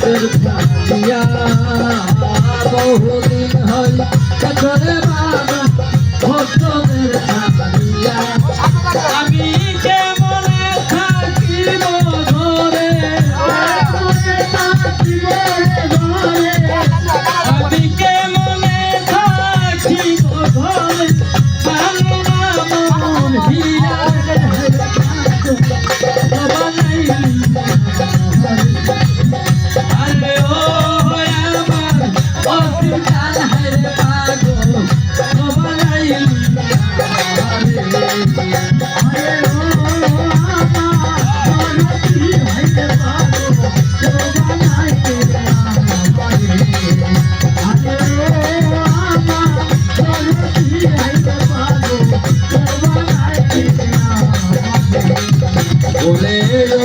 তোদের পাইয়া বহুদিন হল চলে বাবা ভক্ত